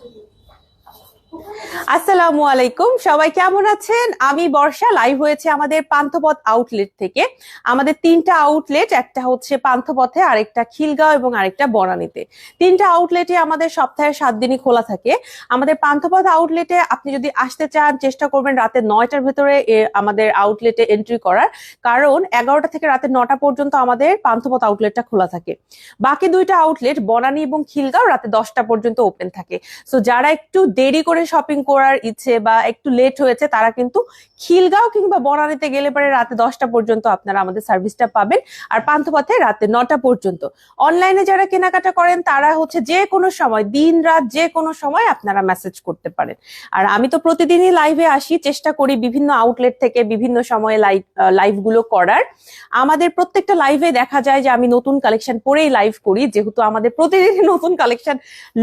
可以。আসসালামু আলাইকুম। সবাই কেমন আছেন? আমি বর্ষা লাইভ হয়েছে আমাদের পান্থপথ আউটলেট থেকে। আমাদের তিনটা আউটলেট একটা হচ্ছে পান্থপথে, আরেকটা খিলগাঁও এবং আরেকটা বনানীতে। তিনটা আউটলেটে আমাদের সপ্তাহে সাত দিনই খোলা থাকে। আমাদের পান্থপথ আউটলেটে আপনি যদি আসতে চান, চেষ্টা করবেন রাতে নয়টার ভেতরে আমাদের আউটলেটে এন্ট্রি করার। কারণ এগারোটা থেকে রাতে নটা পর্যন্ত আমাদের পান্থপথ আউটলেটটা খোলা থাকে। বাকি দুইটা আউটলেট বনানী এবং খিলগাঁও, রাতে দশটা পর্যন্ত ওপেন থাকে। সো যারা একটু দেরি করে শপিং করার ইচ্ছে বা একটু লেট হয়েছে, তারা কিন্তু খিলগাঁও কিংবা বনানীতে গেলে পরে রাতে দশটা পর্যন্ত আপনারা আমাদের সার্ভিসটা পাবেন। আর পান্থপথে রাতে নটা পর্যন্ত। অনলাইনে যারা কেনাকাটা করেন, তারা হচ্ছে যে কোনো সময়, দিন রাত যে কোনো সময় আপনারা মেসেজ করতে পারেন। আর আমি তো প্রতিদিনই লাইভে আসি, চেষ্টা করি বিভিন্ন আউটলেট থেকে বিভিন্ন সময়ে লাইভ লাইভগুলো করার। আমাদের প্রত্যেকটা লাইভে দেখা যায় যে আমি নতুন কালেকশন পরেই লাইভ করি, যেহেতু আমাদের প্রতিদিনই নতুন কালেকশন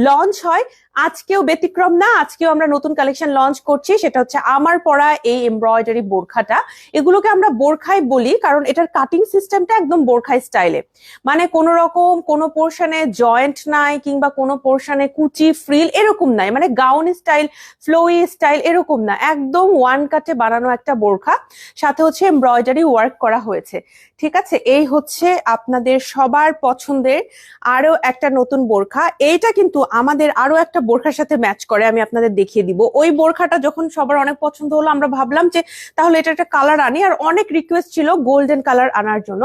লঞ্চ হয়। আজকেও ব্যতিক্রম না, আজকেও আমরা নতুন কালেকশন লঞ্চ করছি, সেটা হচ্ছে আমার পরা এই এমব্রয়ডারি বোরখাটা। এগুলোকে আমরা বোরখাই বলি, কারণ এটার কাটিং সিস্টেমটা একদম বোরখাই স্টাইলে মানে কোনো রকম কোনো পোর্শনে জয়েন্ট নাই, কিংবা কোনো পোর্শনে কুচি ফ্রিল এরকম নাই। মানে গাউন স্টাইল ফ্লোই স্টাইল এরকম না। একদম ওয়ান কাটে বানানো একটা বোরখা। সাথে হচ্ছে এমব্রয়ডারি ওয়ার্ক করা হয়েছে। ঠিক আছে? এই হচ্ছে আপনাদের সবার পছন্দের আরও একটা নতুন বোরখা। এইটা কিন্তু আমাদের আরও একটা বোরখার সাথে ম্যাচ করে, আমি আপনাদের দেখিয়ে দিব। ওই বোরখাটা যখন সবার অনেক পছন্দ হলো, আমরা ভাবলাম যে তাহলে এটা একটা কালার আনি, আর অনেক রিকোয়েস্ট ছিল গোল্ডেন কালার আনার জন্য।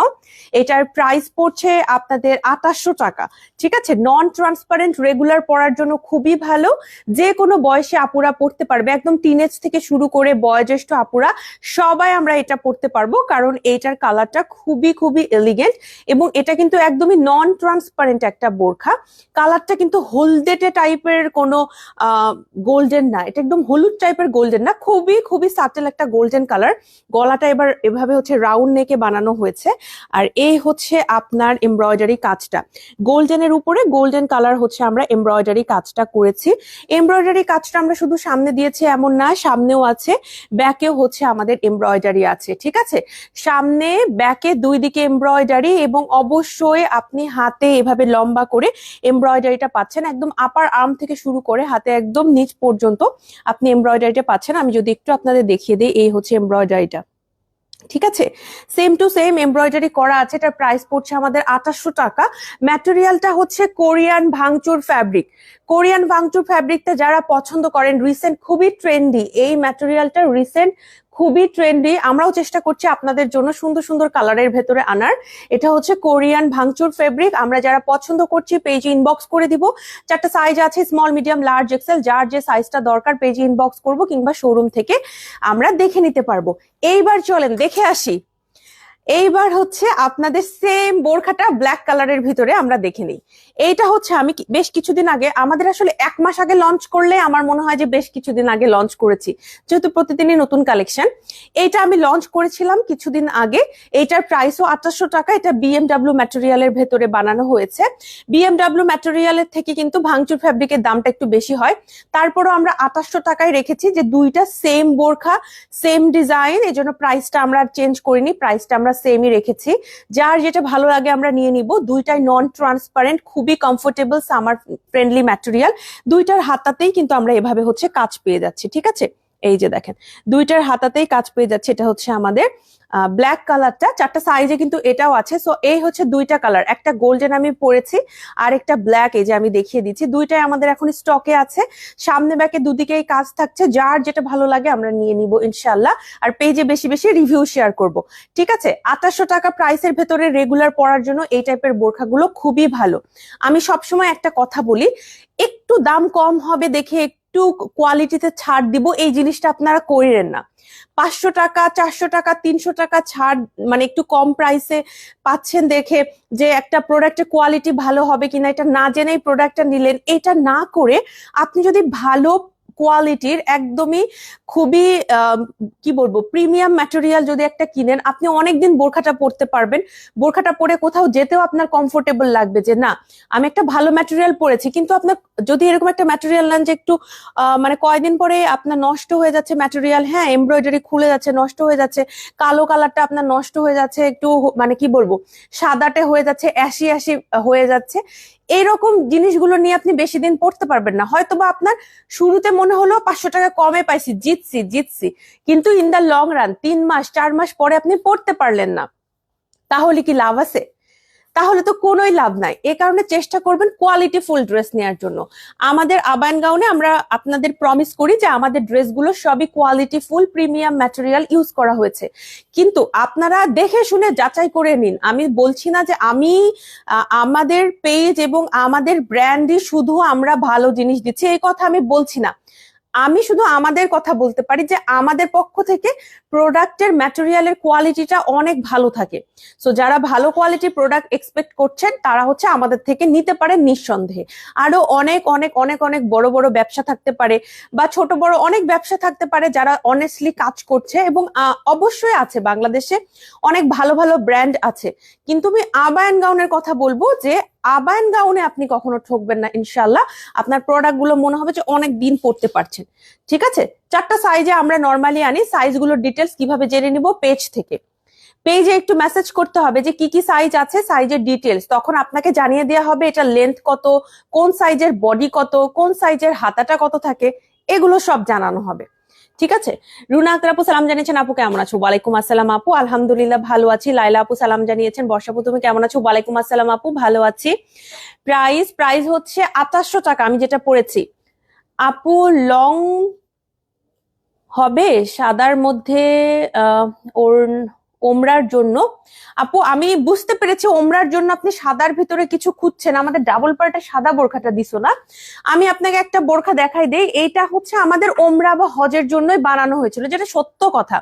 এটার প্রাইস পড়ছে আপনাদের আঠাশশো টাকা। ঠিক আছে? নন ট্রান্সপারেন্ট রেগুলার পরার জন্য খুবই ভালো। যে কোনো বয়সে আপুরা পড়তে পারবে, একদম টিনেজ থেকে শুরু করে বয়োজ্যেষ্ঠ আপুরা, সবাই আমরা এটা পড়তে পারব, কারণ এইটার কালারটা খুবই খুবই এলিগেন্ট এবং এটা কিন্তু একদমই নন ট্রান্সপারেন্ট একটা বোরখা। কালারটা কিন্তু হলদেটে টাইপের কোনো গোল্ডেন না। এটা একদম হলুদ টাইপের গোল্ডেন না। খুবই খুবই সাটেল একটা গোল্ডেন কালার গলাটা এবার এভাবে হচ্ছে রাউন্ড নেকে বানানো হয়েছে। আর এই হচ্ছে আপনার এমব্রয়ডারি কাজটা। গোল্ডেনের উপরে গোল্ডেন কালার হচ্ছে আমরা এমব্রয়ডারি কাজটা করেছি। এমব্রয়ডারি কাজটা আমরা শুধু সামনে দিয়েছি এমন না, সামনেও আছে। ব্যাকেও হচ্ছে আমাদের এমব্রয়ডারি আছে, ঠিক আছে? সামনে ব্যাকে দুই দিকে এমব্রয়ডারি এবং অবশ্যই আপনি হাতে এভাবে লম্বা করে এমব্রয়ডারিটা পাচ্ছেন। একদম আপার আর্ম থেকে শুরু করে হাতে একদম নিচ পর্যন্ত আপনি এমব্রয়ডারিটা পাচ্ছেন। আমি যদি একটু আপনাদের দেখিয়ে দিই, এই হচ্ছে এমব্রয়ডারিটা ঠিক আছে? সেম টু সেম এমব্রয়ডারি করা আছে, এটার প্রাইস পড়ছে আমাদের আঠাশশো টাকা। ম্যাটেরিয়ালটা হচ্ছে কোরিয়ান ভাঙচুর ফ্যাব্রিক কোরিয়ান ভাঙচুর ফ্যাব্রিকটা যারা পছন্দ করেন রিসেন্ট খুবই ট্রেন্ডি এই ম্যাটেরিয়ালটা রিসেন্ট খুবই ট্রেন্ডি আমরাও চেষ্টা করছি আপনাদের জন্য সুন্দর সুন্দর কালারের ভেতরে আনার। এটা হচ্ছে কোরিয়ান ভাঙচুর ফেব্রিক আমরা যারা পছন্দ করছি পেজে ইনবক্স করে দিব। চারটা সাইজ আছে স্মল মিডিয়াম লার্জ এক্সেল যার যে সাইজটা দরকার পেজে ইনবক্স করব কিংবা শোরুম থেকে আমরা দেখে নিতে পারব। এইবার চলেন, দেখে আসি। এইবার হচ্ছে আপনাদের সেম বোরখাটা ব্ল্যাক কালারের ভিতরে আমরা দেখে নিই। এইটা হচ্ছে আমি বেশ কিছুদিন আগে, আমাদের আসলে এক মাস আগে লঞ্চ করলে আমার মনে হয় যে বেশ কিছুদিন আগে লঞ্চ করেছি, যেহেতু প্রতিদিনই নতুন কালেকশন এইটা আমি লঞ্চ করেছিলাম কিছুদিন আগে, এইটার প্রাইসও আঠাশশো টাকা, এটা বিএমডাব্লিউ ম্যাটেরিয়ালের ভেতরে বানানো হয়েছে। বিএমডাব্লিউ ম্যাটেরিয়ালের থেকে কিন্তু ভাঙচুর ফ্যাব্রিকের দামটা একটু বেশি হয়। তারপরও আমরা আঠাশশো টাকায় রেখেছি যে দুইটা সেম বোরখা সেম ডিজাইন এই জন্য প্রাইসটা আমরা চেঞ্জ করিনি প্রাইসটা আমরা সেমই রেখেছি। যার যেটা ভালো লাগে আমরা নিয়ে নিব। দুইটাই নন ট্রান্সপারেন্ট খুবই কমফোর্টেবল সামার ফ্রেন্ডলি ম্যাটেরিয়াল দুইটার হাতাতেই কিন্তু আমরা এভাবে হচ্ছে কাজ পেয়ে যাচ্ছি, ঠিক আছে? এই যে দেখেন, দুইটার হাতাতেই কাজ পেয়ে যাচ্ছে, এটা হচ্ছে আমাদের ব্ল্যাক কালারটা চারটা সাইজে কিন্তু এটাও আছে। সো এই হচ্ছে দুইটা কালার একটা গোল্ডেন আমি পরেছি আর একটা ব্ল্যাক এই যে আমি দেখিয়ে দিচ্ছি। দুইটাই আমাদের এখন স্টকে আছে। সামনে ব্যাকে দুদিকেই কাজ থাকছে। যার যেটা ভালো লাগে আমরা নিয়ে নিব ইনশাল্লাহ আর পেজে বেশি বেশি রিভিউ শেয়ার করব। ঠিক আছে? আঠাশশো টাকা প্রাইসের ভেতরে রেগুলার পরার জন্য এই টাইপের বোরখাগুলো খুবই ভালো। আমি সবসময় একটা কথা বলি, একটু দাম কম হবে দেখে একটু কোয়ালিটিতে ছাড় দিব, এই জিনিসটা আপনারা করিলেন না। পাঁচশো টাকা, চারশো টাকা, তিনশো টাকা ছাড় মানে একটু কম প্রাইসে পাচ্ছেন দেখে যে একটা প্রোডাক্টের কোয়ালিটি ভালো হবে কিনা, এটা না জেনেই প্রোডাক্টটা নিলেন, এটা না করে আপনি যদি ভালো কোয়ালিটির একদমই খুবই কি বলব প্রিমিয়াম ম্যাটেরিয়াল যদি একটা কিনেন, আপনি অনেকদিন বোরখাটা পরতে পারবেন। বোরখাটা পরে কোথাও যেতেও আপনার কমফোর্টেবল লাগবে যে, না, আমি একটা ভালো ম্যাটেরিয়াল পরেছি। কিন্তু আপনার, যদি এরকম একটা ম্যাটেরিয়াল নেন যে একটু মানে কয়দিন পরে আপনার নষ্ট হয়ে যাচ্ছে ম্যাটেরিয়াল হ্যাঁ এমব্রয়ডারি খুলে যাচ্ছে, নষ্ট হয়ে যাচ্ছে, কালো কালারটা আপনার নষ্ট হয়ে যাচ্ছে, একটু মানে কি বলব, সাদাটে হয়ে যাচ্ছে অ্যাসি অ্যাসি হয়ে যাচ্ছে। এইরকম জিনিসগুলো নিয়ে আপনি বেশি দিন পড়তে পারবেন না। হয়তো বা আপনার শুরুতে মনে হলো পাঁচশো টাকা কমে পাইছি, জিতছি জিতছি। কিন্তু ইন দ্য লং রান তিন মাস, চার মাস পরে আপনি পড়তে পারলেন না। তাহলে কি লাভ আছে? তাহলে তো কোনোই লাভ নাই। এ কারণে চেষ্টা করবেন কোয়ালিটি ফুল ড্রেস নেওয়ার জন্য। আমাদের আবায়ন গাউনে আমরা আপনাদের প্রমিস করি যে আমাদের ড্রেসগুলো সবই quality full premium material use করা হয়েছে। কিন্তু আপনারা দেখে শুনে যাচাই করে নিন। আমি বলছি না যে আমি আমাদের পেজ এবং আমাদের ব্র্যান্ডই শুধু আমরা ভালো জিনিস দিচ্ছি এই কথা আমি বলছি না। আমি শুধু আমাদের কথা বলতে পারি যে আমাদের পক্ষ থেকে প্রোডাক্টের ম্যাটেরিয়ালের কোয়ালিটিটা অনেক ভালো থাকে। সো যারা ভালো কোয়ালিটির প্রোডাক্ট এক্সপেক্ট করছেন, তারা হচ্ছে আমাদের থেকে নিতে পারেন নিঃসন্দেহে। আরও অনেক অনেক অনেক অনেক বড় বড় ব্যবসা থাকতে পারে বা ছোট, বড় অনেক ব্যবসা থাকতে পারে যারা অনেস্টলি কাজ করছে এবং অবশ্যই আছে বাংলাদেশে অনেক ভালো ভালো ব্র্যান্ড আছে। কিন্তু আমি আবায়ন গাউনের কথা বলব যে আবায়ন গাউনে আপনি কখনো ঠকবেন না ইনশাল্লাহ আপনার প্রোডাক্টগুলো মনে হবে যে অনেক দিন পড়তে পারছেন। ঠিক আছে? চারটা সাইজে আমরা নর্মালি আনি। সাইজগুলোর ডিটেলস কীভাবে জেনে নিব? পেজ থেকে। পেজে একটু মেসেজ করতে হবে যে কি কি সাইজ আছে সাইজের ডিটেলস তখন আপনাকে জানিয়ে দেওয়া হবে এটা লেন্থ কত, কোন সাইজের বডি কত, কোন সাইজের হাতাটা কত থাকে। এগুলো সব জানানো হবে। ঠিক আছে? রুনা আক্তার আপু, সালাম জানিয়েছেন, আপু কেমন আছো? ওয়ালাইকুম আসসালাম, আপু। আলহামদুলিল্লাহ ভালো আছি। লাইলা আপু, সালাম জানিয়েছেন বর্ষাপু তুমি কেমন আছো? ওয়ালাইকুম আসসালাম, আপু, ভালো আছি। প্রাইস প্রাইস হচ্ছে আঠাশশো টাকা, আমি যেটা পড়েছি। আপু, লং হবে সাদার মধ্যে ওর ওমরার জন্য। আপু, আমি বুঝতে পেরেছি ওমরার জন্য আপনি সাদার ভিতরে কিছু খুঁজছেন। আমাদের ডাবল পার্টে সাদা বোরখাটা দিছো না? আমি আপনাকে একটা বোরখা দেখাই দেই। এইটা হচ্ছে আমাদের ওমরা বা হজের জন্যই বানানো হয়েছিল, যেটা সত্য কথা।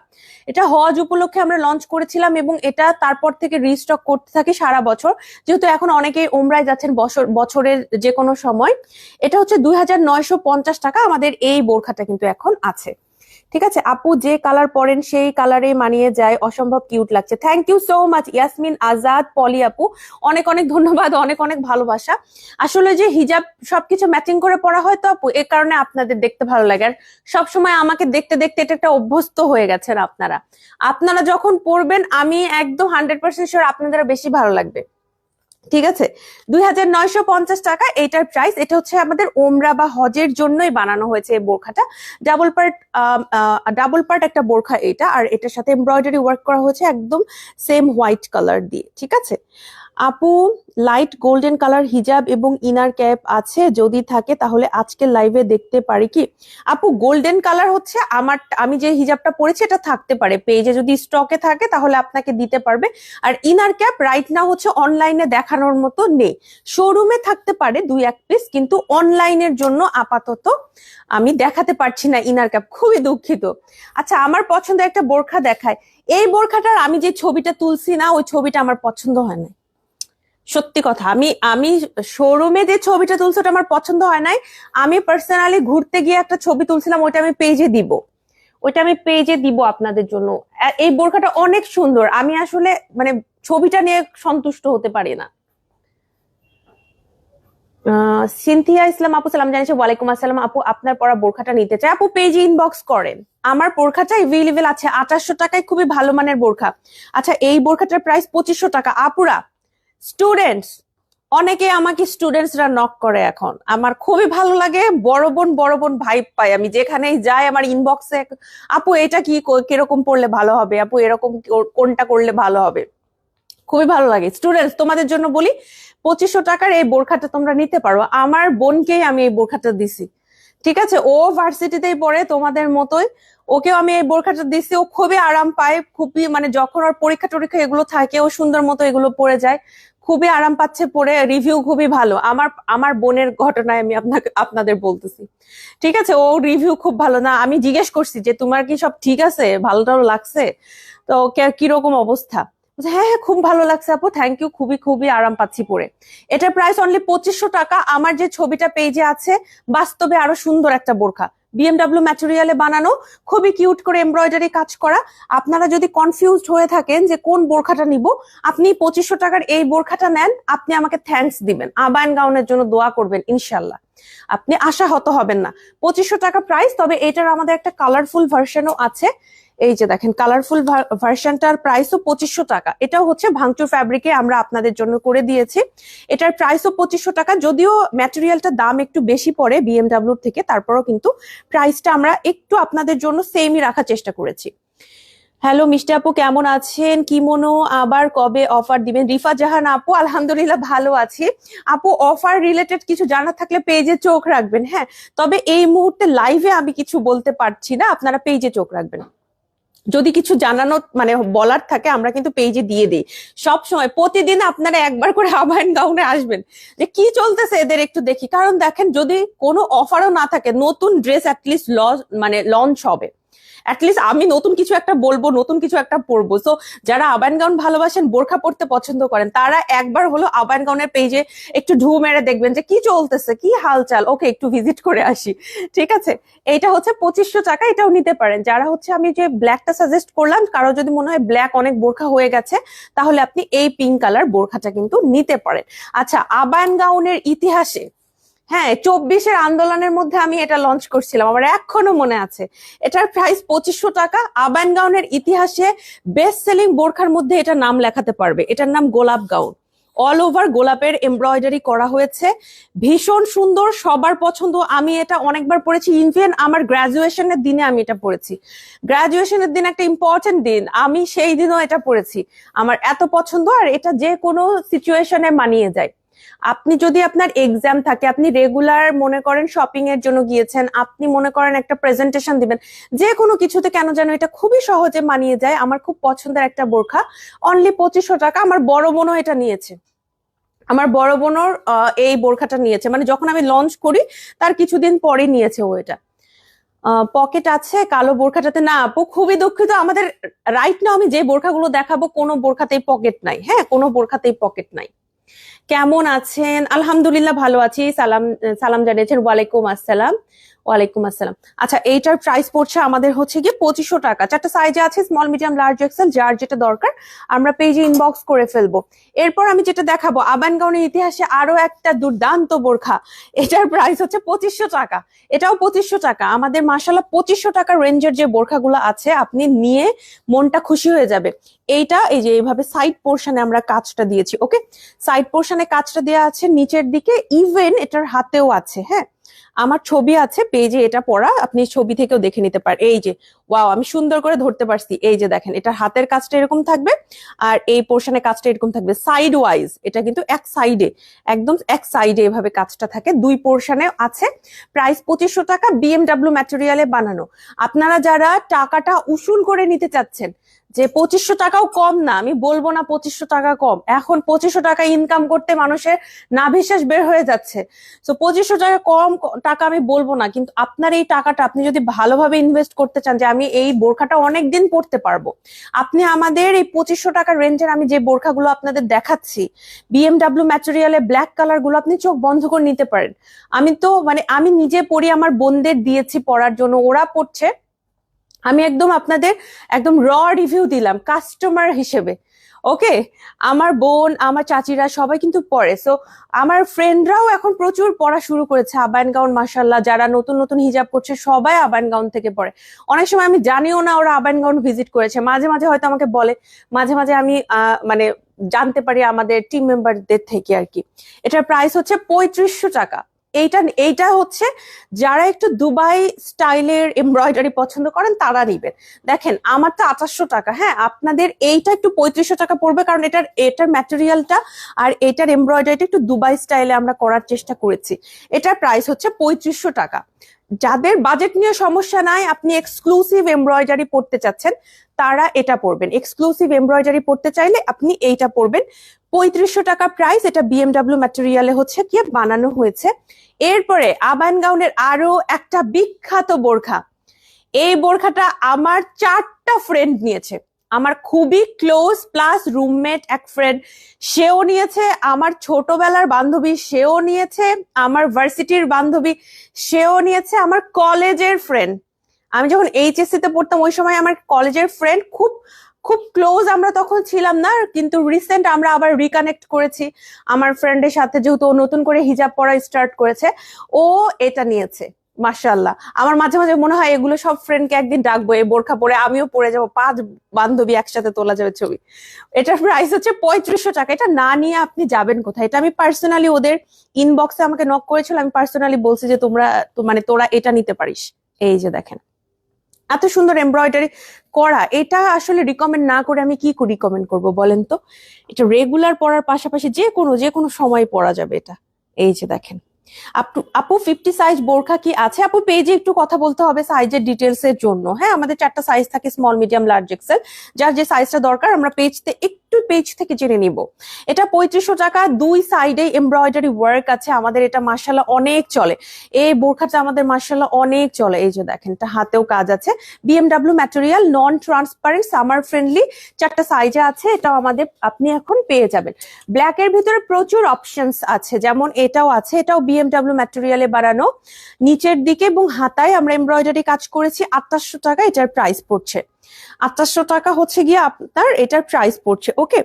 এটা হজ উপলক্ষে আমরা লঞ্চ করেছিলাম এবং এটা তারপর থেকে রিস্টক করতে থাকি সারা বছর। যেহেতু এখন অনেকেই ওমরায় যাচ্ছেন বছর, বছরের যে কোনো সময়। এটা হচ্ছে দুই হাজার নয়শো পঞ্চাশ টাকা আমাদের এই বোরখাটা কিন্তু এখন আছে। ঠিক আছে? আপু যে কালার পরেন সেই কালারে মানিয়ে যায়। অসম্ভব কিউট লাগছে। Thank you so much Yasmin Azad Poli আপু। অনেক অনেক ধন্যবাদ, অনেক অনেক ভালোবাসা। আসলে যে হিজাব সবকিছু ম্যাচিং করে পড়া হয় তো আপু, এ কারণে আপনাদের দেখতে ভালো লাগে। আর সবসময় আমাকে দেখতে দেখতে এটা একটা অভ্যস্ত হয়ে গেছেন আপনারা। আপনারা যখন পড়বেন আমি একদম হান্ড্রেড পার্সেন্ট শিওর আপনাদের বেশি ভালো লাগবে। ঠিক আছে? দুই হাজার নয়শো পঞ্চাশ টাকা, এটার প্রাইস এটা হচ্ছে আমাদের ওমরা বা হজের জন্যই বানানো হয়েছে এই বোরখাটা। ডাবল পার্ট ডাবল পার্ট একটা বোরখা এটা, আর এটার সাথে এমব্রয়ডারি ওয়ার্ক করা হয়েছে একদম সেম হোয়াইট কালার দিয়ে, ঠিক আছে? আপু লাইট গোল্ডেন কালার হিজাব এবং ইনার ক্যাপ আছে, যদি থাকে তাহলে আজকে লাইভে দেখতে পারি কি? আপু গোল্ডেন কালার হচ্ছে আমার, আমি যে হিজাবটা পরেছি এটা থাকতে পারে। পেজে যদি স্টকে থাকে তাহলে আপনাকে দিতে পারবে। আর ইনার ক্যাপ রাইট না হচ্ছে অনলাইনে দেখানোর মতো নেই। শোরুমে থাকতে পারে দুই এক পিস কিন্তু অনলাইনের জন্য আপাতত আমি দেখাতে পারছি না ইনার ক্যাপ খুবই দুঃখিত। আচ্ছা আমার পছন্দ একটা বোরখা দেখায়। এই বোরখাটার আমি যে ছবিটা তুলছি না, ওই ছবিটা আমার পছন্দ হয় না সত্যি কথা, আমি আমি শোরুমে যে ছবিটা তুলছি ওটা আমার পছন্দ হয় নাই, আমি পার্সোনালি ঘুরতে গিয়ে একটা ছবি তুলছিলাম, ওইটা আমি পেজে দিব। ওইটা আমি পেজে দিব আপনাদের জন্য। এই বোরখাটা অনেক সুন্দর, আমি আসলে মানে ছবিটা নিয়ে সন্তুষ্ট হতে পারি না। সিনথিয়া ইসলাম আপু, সালাম জানিয়েছে, ওয়ালাইকুম আসসালাম আপু, আপনার পরা বোরখাটা নিতে চাই। আপু পেজে ইনবক্স করেন। আমার বোরখাটা এভেলেবেল আছে, আঠাশশো টাকায়, খুবই ভালো মানের বোরখা। আচ্ছা এই বোরখাটার প্রাইস পঁচিশশো টাকা। আপুরা স্টুডেন্টস অনেকে আমাকে স্টুডেন্টসরা নক করে এখন। আমার খুবই ভালো লাগে, বড় বোন বড় বোন ভাইব পাই। আমি যেখানেই যাই, আমার ইনবক্সে আপু, এটা কি কীরকম পড়লে ভালো হবে? আপু, এরকম কোনটা করলে ভালো হবে? খুবই ভালো লাগে। স্টুডেন্টস তোমাদের জন্য বলি, পঁচিশশো টাকার এই বোরখাটা তোমরা নিতে পারো। আমার বোনকেই আমি এই বোরখাটা দিছি। ঠিক আছে? ও ভার্সিটিতেই পড়ে তোমাদের মতোই। ওকেও আমি এই বোরখাটা দিছি। ও খুবই আরাম পায়। খুবই মানে যখন ওর পরীক্ষা টরীক্ষা এগুলো থাকে, ও সুন্দর মতো এগুলো পড়ে যায়। খুবই আরাম পাচ্ছে পরে রিভিউ খুবই ভালো। আমার আমার বোনের ঘটনায় আমি আপনাকে, আপনাদের বলতেছি। ঠিক আছে, ও রিভিউ খুব ভালো না। আমি জিজ্ঞেস করছি যে, তোমার কি সব ঠিক আছে? ভালো টালো লাগছে? তো কীরকম অবস্থা? হ্যাঁ হ্যাঁ খুব ভালো লাগছে আপু। থ্যাংক ইউ খুবই খুবই আরাম পাচ্ছি পরে এটার প্রাইস অনলি পঁচিশশো টাকা। আমার যে ছবিটা পেজে আছে, বাস্তবে আরও সুন্দর একটা বোরখা। বিএমডাব্লিউ ম্যাটেরিয়ালে বানানো, খুবই কিউট করে এমব্রয়ডারি কাজ করা। আপনারা যদি কনফিউজড হয়ে থাকেন যে কোন বোরখাটা নিব, আপনি পঁচিশশো টাকার এই বোরখাটা নেন, আপনি আমাকে থ্যাংকস দিবেন। আবায়ন গাউনের জন্য দোয়া করবেন ইনশাল্লাহ আপনি আশাহত হবেন না। পঁচিশশো টাকা প্রাইস তবে এটার আমাদের একটা কালারফুল ভার্সনও আছে। এই যে দেখেন কালারফুল ভার্সনটার প্রাইসও পঁচিশশো টাকা। এটাও হচ্ছে ভাঙচুর ফ্যাব্রিকে আমরা আপনাদের জন্য করে দিয়েছি। এটার প্রাইসও পঁচিশশো টাকা, যদিও ম্যাটেরিয়ালটার দাম একটু বেশি পড়ে বিএমডাব্লিউর থেকে, তারপরও কিন্তু প্রাইসটা আমরা একটু আপনাদের জন্য সেমই রাখার চেষ্টা করেছি। হ্যালো, মিষ্টি আপু, কেমন আছেন? কি মনো আবার কবে অফার দিবেন? রিফা জাহান আপু, আলহামদুলিল্লাহ ভালো আছি। আপু, অফার রিলেটেড কিছু জানা থাকলে পেজে চোখ রাখবেন হ্যাঁ? তবে এই মুহূর্তে লাইভে আমি কিছু বলতে পারছি না, আপনারা পেজে চোখ রাখবেন। যদি কিছু জানানো মানে বলার থাকে, আমরা কিন্তু পেজে দিয়ে দিই। সব সময়, প্রতিদিন আপনারা একবার করে আবায়ন গাউনে আসবেন। যে কি চলতেছে এদের একটু দেখি। কারণ দেখেন, যদি কোনো অফারও না থাকে, নতুন ড্রেস অ্যাটলিস্ট লস মানে লঞ্চ হবে। অ্যাটলিস্ট আমি নতুন কিছু একটা বলব, নতুন কিছু একটা পরবো সো যারা আবায়ন গাউন ভালোবাসেন, বোরখা পড়তে পছন্দ করেন, তারা একবার হলো আবায়ন গাউনের পেজে একটু ঢু মেরে দেখবেন যে কি চলতেছে, কি হালচাল। ওকে একটু ভিজিট করে আসি। ঠিক আছে? এইটা হচ্ছে পঁচিশশো টাকা, এটাও নিতে পারেন। যারা হচ্ছে আমি যে ব্ল্যাকটা সাজেস্ট করলাম, কারও যদি মনে হয় ব্ল্যাক অনেক বোরখা হয়ে গেছে, তাহলে আপনি এই পিঙ্ক কালার বোরখাটা কিন্তু নিতে পারেন। আচ্ছা আবায়ন গাউনের ইতিহাসে হ্যাঁ চব্বিশের আন্দোলনের মধ্যে আমি এটা লঞ্চ করছিলাম। আমার এখনও মনে আছে। এটার প্রাইস পঁচিশশো টাকা। আবায়ন গাউনের ইতিহাসে বেস্ট সেলিং বোরখার মধ্যে এটা নাম লেখাতে পারবে। এটার নাম গোলাপ গাউন। অল ওভার গোলাপের এমব্রয়ডারি করা হয়েছে। ভীষণ সুন্দর, সবার পছন্দ। আমি এটা অনেকবার পড়েছি ইনফেন আমার গ্রাজুয়েশনের দিনে আমি এটা পড়েছি গ্রাজুয়েশনের দিন একটা ইম্পর্টেন্ট দিন। আমি সেই দিনও এটা পড়েছি আমার এত পছন্দ আর এটা যে কোনো সিচুয়েশনে মানিয়ে যায়। আপনি যদি আপনার এক্সাম থাকে, আপনি রেগুলার মনে করেন শপিং এর জন্য গিয়েছেন, আপনি মনে করেন একটা প্রেজেন্টেশন দিবেন, যে কোনো কিছুতে কেন যেন এটা খুবই সহজে মানিয়ে যায়, আমার খুব পছন্দের একটা বোরখা অনলি পঁচিশশো টাকা, আমার বড় বোনও এটা নিয়েছে। আমার বড় বোনর এই বোরখাটা নিয়েছে মানে যখন আমি লঞ্চ করি, তার কিছুদিন পরে নিয়েছে ও এটা। পকেট আছে, কালো বোরখাটাতে, না আপু, খুবই দুঃখিত, আমাদের রাইট না আমি যে বোরখাগুলো দেখাবো, কোনো বোরখাতেই পকেট নাই হ্যাঁ কোনো বোরখাতেই পকেট নাই। কেমন আছেন? আলহামদুলিল্লাহ ভালো আছি। সালাম সালাম জানিয়েছেন। ওয়ালাইকুম আসসালাম। ওয়ালাইকুম আসসালাম। আচ্ছা এইটার প্রাইস পড়ছে আমাদের হচ্ছে গিয়ে পঁচিশশো টাকা। চারটা সাইজে আছে স্মল মিডিয়াম লার্জ এক্সেল যার যেটা দরকার, আমরা পেজে ইনবক্স করে ফেলব। এরপর আমি যেটা দেখাবো আবান গাউনের ইতিহাসে আরও একটা দুর্দান্ত বোরখা। এটার প্রাইস হচ্ছে পঁচিশশো টাকা। এটাও পঁচিশশো টাকা। আমাদের মাসাল্লাহ পঁচিশশো টাকা রেঞ্জের যে বোরখাগুলো আছে, আপনি নিয়ে মনটা খুশি হয়ে যাবে। এইটা, এই যে এইভাবে সাইড পোর্শনে আমরা কাজটা দিয়েছি ওকে সাইড পোর্শনে কাজটা দেওয়া আছে, নিচের দিকে ইভেন এটার হাতেও আছে হ্যাঁ? আমার ছবি আছে, পেজে এটা পড়া, আপনি ছবি থেকেও দেখে নিতে পারেন এই যে, ওয়াও, আমি সুন্দর করে ধরতে পারছি, এই যে দেখেন এটা হাতের কাজটা এরকম থাকবে, আর এই পোর্শনের কাজটা এরকম থাকবে সাইড ওয়াইজ এটা কিন্তু এক সাইডে একদম এক সাইডে এভাবে কাজটা থাকে, দুই পোর্শনে আছে প্রাইস পঁচিশশো টাকা বিএমডাব্লিউ ম্যাটেরিয়ালে বানানো, আপনারা যারা টাকাটা উসুল করে নিতে চাচ্ছেন যে পঁচিশশো টাকাও কম না, আমি বলব না পঁচিশশো টাকা কম। এখন পঁচিশশো টাকা ইনকাম করতে মানুষের না বিশ্বাস বের হয়ে যাচ্ছে। তো পঁচিশশো টাকা কম টাকা আমি বলব না, কিন্তু আপনার এই টাকাটা আপনি যদি ভালোভাবে ইনভেস্ট করতে চান, যে আমি এই বোরখাটা অনেক দিন পড়তে পারব, আপনি আমাদের এই পঁচিশশো টাকার রেঞ্জের আমি যে বোরখাগুলো আপনাদের দেখাচ্ছি বিএমডাব্লিউ ম্যাটেরিয়ালে ব্ল্যাক কালারগুলো আপনি চোখ বন্ধ করে নিতে পারেন। আমি তো মানে আমি নিজে পড়ি, আমার বোনদের দিয়েছি পড়ার জন্য, ওরা পড়ছে। আমি একদম আপনাদের একদম র রিভিউ দিলাম কাস্টমার হিসেবে। ওকে আমার বোন, আমার চাচিরা সবাই কিন্তু পড়ে সো আমার ফ্রেন্ডরাও এখন প্রচুর পড়া শুরু করেছে আবায়ন গাউন মাসাল্লাহ যারা নতুন নতুন হিজাব করছে, সবাই আবায়ন গাউন থেকে পড়ে। অনেক সময় আমি জানিও না ওরা আবায়ন গাউন ভিজিট করেছে। মাঝে মাঝে হয়তো আমাকে বলে, মাঝে মাঝে আমি মানে জানতে পারি আমাদের টিম মেম্বারদের থেকে আর কি। এটার প্রাইস হচ্ছে পঁয়ত্রিশশো টাকা। এইটা এইটা হচ্ছে যারা একটু দুবাই স্টাইলের এমব্রয়ডারি পছন্দ করেন, তারা নিবেন। দেখেন, আমার তো আঠাশশো টাকা হ্যাঁ? আপনাদের এইটা একটু পঁয়ত্রিশশো টাকা পড়বে, কারণ এটার এটার ম্যাটেরিয়ালটা আর এটার এমব্রয়ডারিটা একটু দুবাই স্টাইলে আমরা করার চেষ্টা করেছি। এটার প্রাইস হচ্ছে পঁয়ত্রিশশো টাকা। যাদের বাজেট নিয়ে সমস্যা নাই, আপনি এক্সক্লুসিভ এমব্রয়ডারি পড়তে চাচ্ছেন, তারা এটা পড়বেন। এক্সক্লুসিভ এমব্রয়ডারি পড়তে চাইলে আপনি এইটা পড়বেন। পঁয়ত্রিশশো টাকা প্রাইস এটা বিএমডাব্লিউ ম্যাটেরিয়ালে হচ্ছে কি বানানো হয়েছে। এরপরে আবান গাউনের আরও একটা বিখ্যাত বোরখা। এই বোরখাটা আমার চারটা ফ্রেন্ড নিয়েছে। আমার খুবই ক্লোজ প্লাস রুমমেট এক ফ্রেন্ড সেও নিয়েছে। আমার ছোটবেলার বান্ধবী, সেও নিয়েছে। আমার ভার্সিটির বান্ধবী, সেও নিয়েছে। আমার কলেজের ফ্রেন্ড আমি যখন এইচএসসি তে পড়তাম, ওই সময় আমার কলেজের ফ্রেন্ড খুব খুব ক্লোজ আমরা তখন ছিলাম না, কিন্তু রিসেন্ট আমরা আবার রিকানেক্ট করেছি। আমার ফ্রেন্ডের সাথে যেহেতু ও নতুন করে হিজাব পরা স্টার্ট করেছে, ও এটা নিয়েছে মাশাল্লাহ আমার মাঝে মাঝে মনে হয় এগুলো সব ফ্রেন্ডকে একদিন ডাকবো, এই বোরখা পরে আমিও পরে যাব পাঁচ বান্ধবী একসাথে তোলা যাবে ছবি। এটার প্রাইস হচ্ছে পঁয়ত্রিশশো টাকা, এটা না নিয়ে আপনি যাবেন কোথায়? এটা আমি পার্সোনালি ওদের ইনবক্সে আমাকে নক করেছিল, আমি পার্সোনালি বলছি যে তোমরা মানে তোরা এটা নিতে পারিস। এই যে দেখেন। এত সুন্দর এমব্রয়ডারি করা, এটা আসলে রিকমেন্ড না করে আমি কি রিকমেন্ড করব বলেন তো? এটা রেগুলার পড়ার পাশাপাশি যে কোনো যে কোনো সময় পড়া যাবে এটা। এই যে দেখেন। আপু আপু ফিফটি সাইজ বোরখা কি আছে? আপু পেজে একটু কথা বলতে হবে সাইজের ডিটেলস এর জন্য। হ্যাঁ আমাদের চারটা সাইজ থাকে স্মল মিডিয়াম লার্জ এক্সেল যার যে সাইজটা দরকার, আমরা পেজতে একটু পেজ থেকে জেনে নিব। এটা পঁয়ত্রিশশো টাকা, দুই সাইডে এমব্রয়ডারি ওয়ার্ক আছে, আমাদের এটা মার্শাল্লাহ অনেক চলে। এই বোরখাটা আমাদের মার্শাল্লাহ অনেক চলে। এই যে দেখেন, এটা হাতেও কাজ আছে। BMW material non transparent summer friendly চারটা সাইজে আছে, এটাও আমাদের আপনি এখন পেয়ে যাবেন। ব্ল্যাক এর ভিতরে প্রচুর অপশনস আছে, যেমন এটাও আছে, এটাও বিএমডাব্লিউ ম্যাটেরিয়ালে বানানো। নিচের দিকে এবং হাতায় আমরা এমব্রয়ডারি কাজ করেছি আটটাশশো টাকা, এটার প্রাইস পড়ছে। আটটাশশো টাকা হচ্ছে গিয়ে আপনার এটার প্রাইস পড়ছে ওকে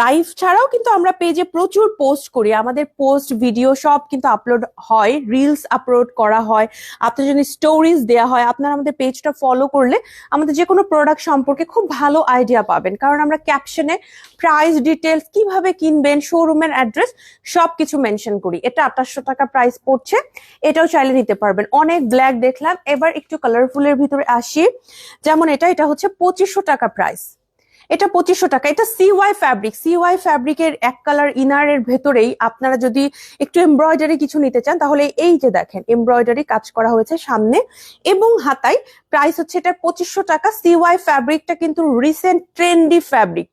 লাইভ ছাড়াও কিন্তু আমরা পেজে প্রচুর পোস্ট করি, আমাদের পোস্ট ভিডিও সব কিন্তু আপলোড হয় রিলস আপলোড করা হয়, আপনার যদি স্টোরিজ দেওয়া হয়, আপনারা আমাদের পেজটা ফলো করলে আমাদের যে কোনো প্রোডাক্ট সম্পর্কে খুব ভালো আইডিয়া পাবেন, কারণ আমরা ক্যাপশনে প্রাইস ডিটেলস কীভাবে কিনবেন শোরুমের অ্যাড্রেস সবকিছু মেনশন করি, এটা আঠাশশো টাকা প্রাইস পড়ছে, এটাও চাইলে নিতে পারবেন। অনেক ব্ল্যাক দেখলাম, এবার একটু কালারফুলের ভিতরে আসি, যেমন এটা এটা হচ্ছে পঁচিশশো টাকা প্রাইস এটা পঁচিশশো টাকা। এটা সিওয়াই ফ্যাব্রিক সিওয়াই ফ্যাব্রিকের এক কালার ইনারের ভেতরেই আপনারা যদি একটু এমব্রয়ডারি কিছু নিতে চান, তাহলে এই যে দেখেন এমব্রয়ডারি কাজ করা হয়েছে সামনে এবং হাতাই প্রাইস হচ্ছে এটা পঁচিশশো টাকা। সিওয়াই ফ্যাব্রিকটা কিন্তু recent trendy fabric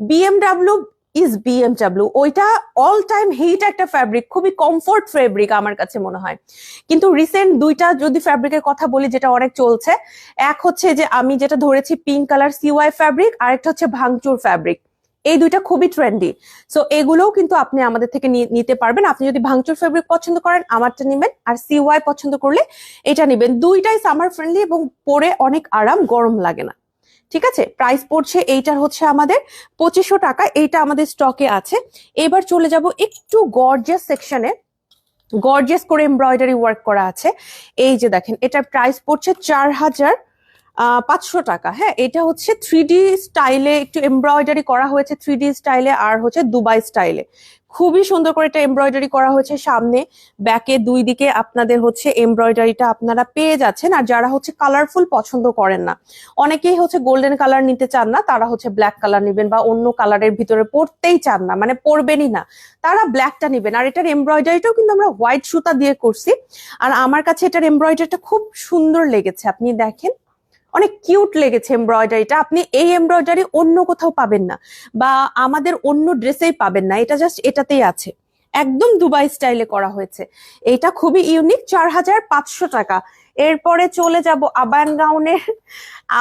BMW is BMW ওইটা অল টাইম হিট একটা ফ্যাব্রিক খুবই কমফোর্ট ফ্যাব্রিক আমার কাছে মনে হয়। কিন্তু রিসেন্ট দুইটা যদি ফ্যাব্রিকের কথা বলি, যেটা অনেক চলছে, এক হচ্ছে যে আমি যেটা ধরেছি পিঙ্ক কালার সিওয়াই ফ্যাব্রিক আরেকটা হচ্ছে ভাঙচুর ফ্যাব্রিক এই দুইটা খুবই ট্রেন্ডি সো এগুলোও কিন্তু আপনি আমাদের থেকে নিতে পারবেন। আপনি যদি ভাঙচুর ফেব্রিক পছন্দ করেন, আমারটা নেবেন। আর সিওয়াই পছন্দ করলে এটা নেবেন। দুইটাই সামার ফ্রেন্ডলি এবং পরে অনেক আরাম, গরম লাগে না। ঠিক আছে? প্রাইস পড়ছে এইটার হচ্ছে আমাদের পঁচিশশো টাকা, এইটা আমাদের স্টকে আছে। এবার চলে যাব একটু গর্জিয়াস সেকশনে গর্জিয়াস করে এমব্রয়ডারি ওয়ার্ক করা আছে। এই যে দেখেন এটার প্রাইস পড়ছে চার হাজার পাঁচশো টাকা। হ্যাঁ এটা হচ্ছে থ্রি স্টাইলে একটু এমব্রয়ডারি করা হয়েছে থ্রি স্টাইলে আর হচ্ছে দুবাই স্টাইলে খুবই সুন্দর করে এটা এমব্রয়ডারি করা হয়েছে সামনে। ব্যাকে দুই দিকে আপনাদের হচ্ছে এমব্রয়ডারিটা আপনারা পেয়ে যাচ্ছেন। আর যারা হচ্ছে কালারফুল পছন্দ করেন না, অনেকেই হচ্ছে গোল্ডেন কালার নিতে চান না, তারা হচ্ছে ব্ল্যাক কালার নেবেন বা অন্য কালারের ভিতরে পড়তেই চান না মানে পরবেনই না। তারা ব্ল্যাকটা নেবেন। আর এটার এমব্রয়ডারিটাও কিন্তু আমরা হোয়াইট সুতা দিয়ে করছি। আর আমার কাছে এটার এমব্রয়ডারিটা খুব সুন্দর লেগেছে। আপনি দেখেন অনেক কিউট লেগেছে এমব্রয়ডারিটা আপনি এই এমব্রয়ডারি অন্য কোথাও পাবেন না বা আমাদের অন্য ড্রেসেই পাবেন না, এটা জাস্ট এটাতেই আছে। একদম দুবাই স্টাইলে করা হয়েছে। এটা খুবই ইউনিক চার হাজার পাঁচশো টাকা। এরপরে চলে যাব আবায়ন গাউনের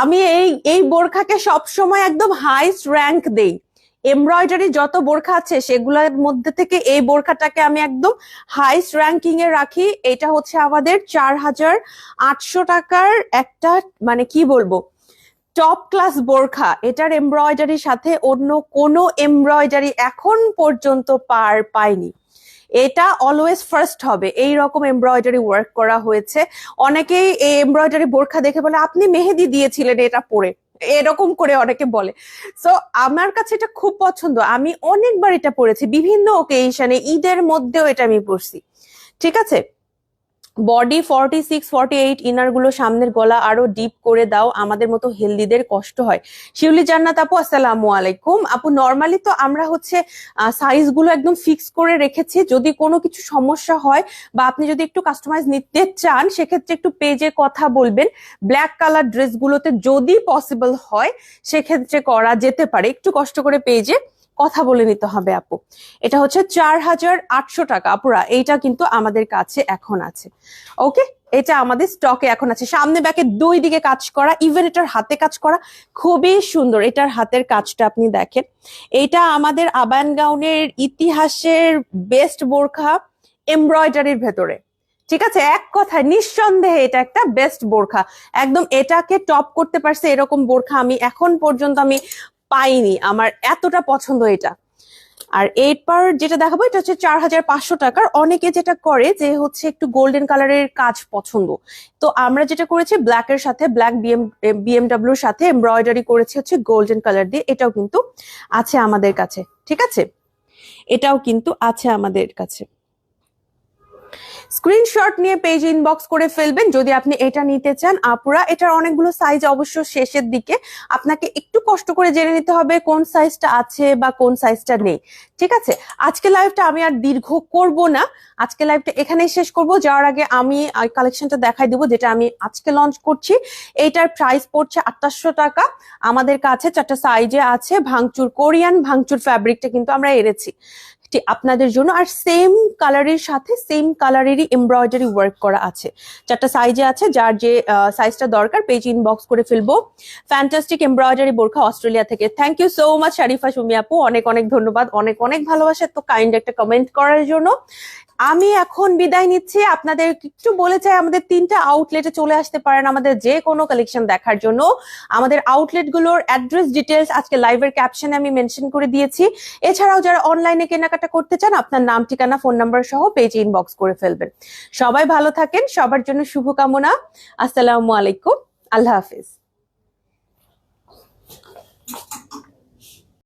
আমি এই এই বোরখাকে সবসময় একদম হাইস্ট র্যাঙ্ক দেই। এমব্রয়ডারি যত বোরখা আছে, সেগুলোর মধ্যে থেকে এই বোরখাটাকে আমি একদম হাইস্ট র্যাঙ্কিং এ রাখি। এটা হচ্ছে আমাদের চার হাজার আটশো টাকার একটা মানে কি বলব টপ ক্লাস বোরখা। এটার এমব্রয়ডারির সাথে অন্য কোনো এমব্রয়ডারি এখন পর্যন্ত পার পায়নি এটা অলওয়েজ ফার্স্ট হবে। এই রকম এমব্রয়ডারি ওয়ার্ক করা হয়েছে। অনেকেই এই এমব্রয়ডারি বোরখা দেখে বলে, আপনি মেহেদি দিয়েছিলেন এটা পরে। এরকম করে অনেকে বলে। সো আমার কাছে এটা খুব পছন্দ। আমি অনেকবার এটা পড়েছি। বিভিন্ন ওকেশনে ঈদের মধ্যেও এটা আমি পড়ছি। ঠিক আছে? Body forty six forty eight ইনারগুলো সামনের গলা আরও ডিপ করে দাও, আমাদের মতো হেলদিদের কষ্ট হয়। শিউলি জান্নাত আপু, আসসালামু আলাইকুম। আপু নর্মালি তো আমরা হচ্ছে সাইজগুলো একদম ফিক্স করে রেখেছি। যদি কোনো কিছু সমস্যা হয় বা আপনি যদি একটু কাস্টমাইজ নিতে চান, সেক্ষেত্রে একটু পেজে কথা বলবেন। ব্ল্যাক কালার ড্রেসগুলোতে যদি পসিবল হয়, সেক্ষেত্রে করা যেতে পারে। একটু কষ্ট করে পেজে কথা বলে নিতে হবে আপু। এটা হচ্ছে চার হাজার আটশো টাকা। আপুরা, এইটা কিন্তু আমাদের কাছে এখন আছে। ওকে? এটা আমাদের স্টকে এখন আছে। সামনে ব্যাকে দুই দিকে কাজ করা ইভেন এটার হাতে কাজ করা খুবই সুন্দর। এটার হাতের কাজটা আপনি দেখেন। এটা আমাদের আবায়ান গাউনের ইতিহাসের বেস্ট বোরখা এমব্রয়ডারির ভেতরে। ঠিক আছে? এক কথায় নিঃসন্দেহে এটা একটা বেস্ট বোরখা। একদম এটাকে টপ করতে পারছে এরকম বোরখা আমি এখন পর্যন্ত আমি পাইনি। আমার এতটা পছন্দ এটা। আর এরপর যেটা দেখাবো, এটা হচ্ছে চার হাজার পাঁচশো টাকার। অনেকে যেটা করে যে হচ্ছে একটু গোল্ডেন কালারের কাজ পছন্দ। তো আমরা যেটা করেছি ব্ল্যাক এর সাথে ব্ল্যাক বিএম বিএমডাব্লিউর সাথে এমব্রয়ডারি করেছি হচ্ছে গোল্ডেন কালার দিয়ে। এটাও কিন্তু আছে আমাদের কাছে, ঠিক আছে? এটাও কিন্তু আছে আমাদের কাছে। স্ক্রিনশট নিয়ে পেজ ইনবক্স করে ফেলবেন। যদি আপনি এটা নিতে চান, আপুরা, এটার অনেকগুলো সাইজ অবশ্য শেষের দিকে। আপনাকে একটু কষ্ট করে জেনে নিতে হবে কোন সাইজটা আছে বা কোন সাইজটা নেই। ঠিক আছে? আজকে লাইভটা আমি আর দীর্ঘ করব না। আজকে লাইভটা এখানেই শেষ করব। যাওয়ার আগে আমি কালেকশনটা দেখাই দিব, যেটা আমি আজকে লঞ্চ করছি। এইটার প্রাইস পড়ছে আটটাশশো টাকা। আমাদের কাছে চারটা সাইজে আছে। ভাঙচুর কোরিয়ান, ভাঙচুর ফ্যাব্রিকটা কিন্তু আমরা এনেছি ঠিক আপনাদের জন্য আর সেম কালারের সাথে সেম কালারেরই এমব্রয়ডারি ওয়ার্ক করা আছে। চারটা সাইজে আছে, যার যে সাইজটা দরকার পেজ ইনবক্স করে ফেলব। ফ্যান্টাস্টিক এমব্রয়ডারি বোরখা অস্ট্রেলিয়া থেকে। Thank you so much Sharifa Sumi আপু। অনেক অনেক ধন্যবাদ। অনেক অনেক ভালোবাসা তো কাইন্ড একটা কমেন্ট করার জন্য। আমি এখন বিদায় নিচ্ছি। আপনাদের একটু বলে চাই, আমাদের তিনটা আউটলেটে চলে আসতে পারেন আমাদের যে কোনো কালেকশন দেখার জন্য। আমাদের আউটলেটগুলোর অ্যাড্রেস ডিটেলস আজকে লাইভের ক্যাপশনে আমি মেনশন করে দিয়েছি। এছাড়াও যারা অনলাইনে কেনাকাটা করতে চান, আপনার নাম, ঠিকানা, ফোন নাম্বার সহ পেজে ইনবক্স করে ফেলবেন। সবাই ভালো থাকেন, সবার জন্য শুভকামনা। আসসালামু আলাইকুম। আল্লাহ হাফিজ।